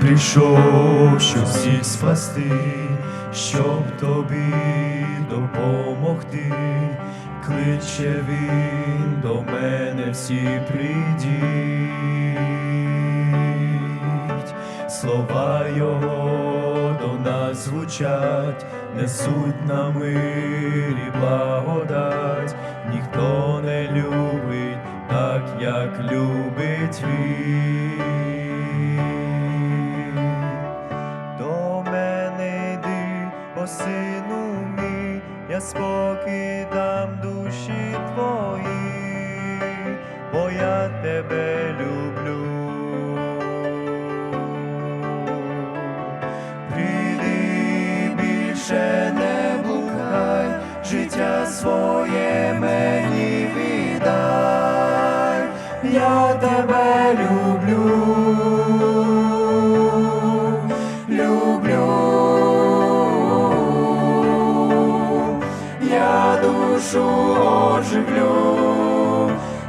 Прийшов, щоб всіх спасти, щоб тобі допомогти. Кличе він до мене всі прийдіть, слова його до нас звучать, несуть на мирі благодать, ніхто не любить так, як любить мій, я спокій дам душі твої, бо я тебе люблю. Прийди більше не блукай, життя своє мені віддай, я тебе люблю,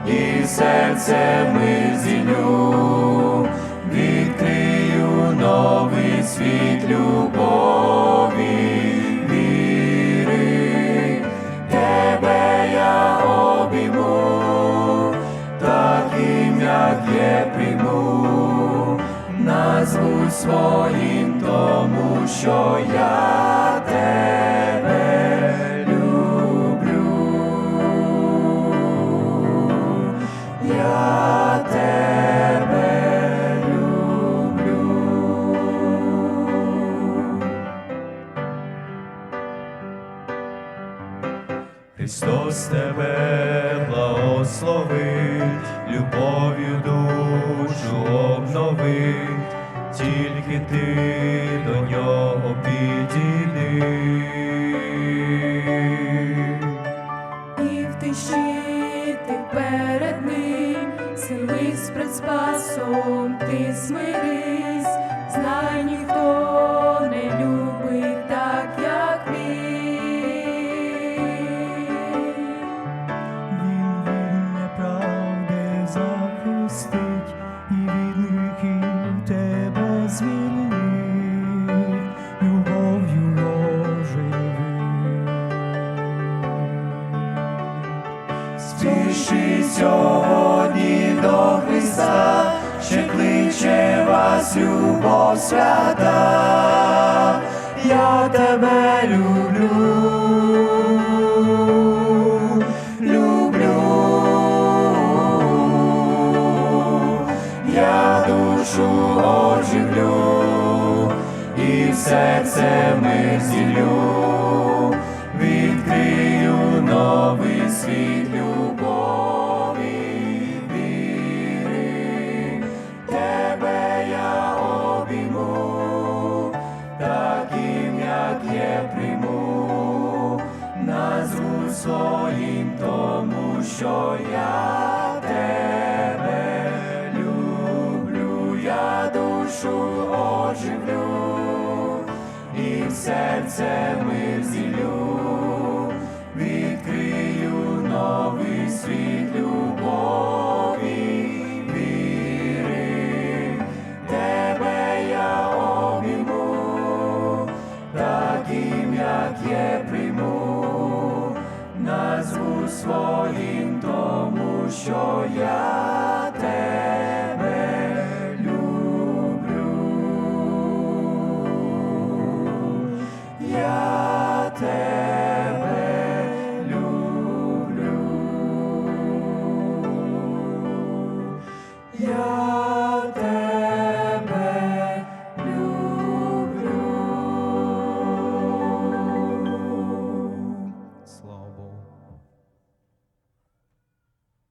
і серце ми зілю, відкрию новий світ любові, віри, тебе я обійму, таким, як є прийму, назву своїм, тому що я тебе Христос тебе благословить, любов'ю душу обновить, тільки ти до нього підійди. І в тиші ти перед ним, сились пред спасом, ти смирись, знай захистить і від гріхів тебе звільнить, любов'ю оживить. Спіши сьогодні до Христа, ще кличе вас любов свята, я тебе люблю, серце ми зілю, відкрию новий світ любові, віри, тебе я обійму, таким, як є прийму, назву своїм, тому що я тебе люблю, я душу оживлю серце ми зілю, відкрию новий світ любові, віри, тебе я обійму, таким, як є прийму, назву своїм, тому що я